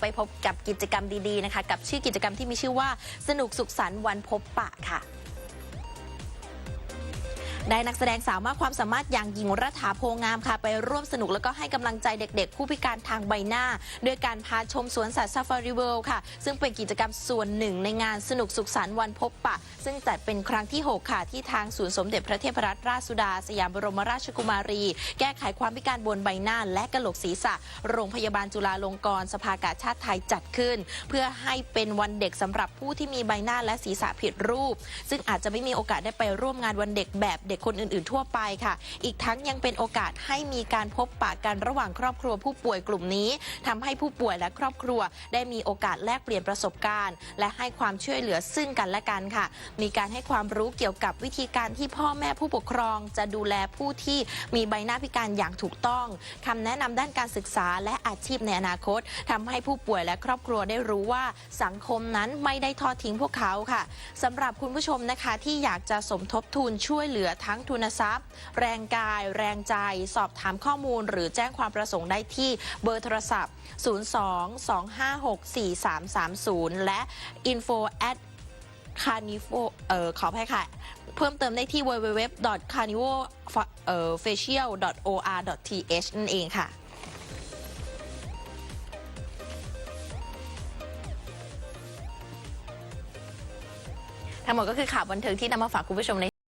ไปพบกับกิจกรรมดีๆนะคะ กับชื่อกิจกรรมที่มีชื่อว่าสนุกสุขสันต์วันพบปะค่ะ ได้นักแสดงสาวมากความสามารถอย่างหญิงรัฐาโพงามค่ะ ไปร่วมสนุกแล้วก็ให้กำลังใจเด็กๆ ผู้พิการทางใบหน้าโดยการพาชมสวนสัตว์ซาฟารีเวิลด์ค่ะ ซึ่งเป็นกิจกรรมส่วนหนึ่งในงานสนุกสุขสันต์วันพบปะ ซึ่งจัดเป็นครั้งที่ 6 ค่ะ ที่ทางศูนย์สมเด็จพระเทพรัตนราชสุดา สยามบรมราชกุมารี แก้ไขความพิการบนใบหน้า และกระโหลกศีรษะ โรงพยาบาลจุฬาลงกรณ์สภากาชาติไทยจัดขึ้น เพื่อให้เป็นวันเด็กสำหรับผู้ที่มีใบหน้าและศีรษะผิดรูป ซึ่งอาจจะไม่มีโอกาสได้ไปร่วมงานวันเด็กแบบด็กคนอื่นๆ ทั่วไปค่ะ อีกทั้งยังเป็นโอกาสให้มีการพบปะกันระหว่างครอบครัวผู้ป่วยกลุ่มนี้ทำให้ผู้ป่วยและครอบครัว ได้มีโอกาสแลกเปลี่ยนประสบการณ์ และให้ความช่วยเหลือซึ่งกันและกันค่ะ มีการให้ความรู้เกี่ยวกับวิธีการที่พ่อแม่ผู้ปกครอง จะดูแลผู้ที่มีใบหน้าพิการอย่างถูกต้องคำแนะนำด้านการศึกษาและอาชีพในอนาคตทำให้ผู้ป่วยและครอบครัวได้รู้ว่าสังคมนั้นไม่ได้ทอดทิ้งพวกเขาค่ะสำหรับคุณผู้ชมนะคะที่อยากจะสมทบทุนช่วยเหลือทั้งทุนทรัพย์ แรงกาย แรงใจ สอบถามข้อมูล หรือแจ้งความประสงค์ได้ที่เบอร์โทรศัพท์ 02-256-4330 และ info at carnivo เอ่อขออภัยค่ะ เพิ่มเติมได้ที่ www.carnivofacial.or.th นั่นเองค่ะทั้งหมดก็คือข่าวบันเทิงที่นำมาฝากคุณผู้ชมใน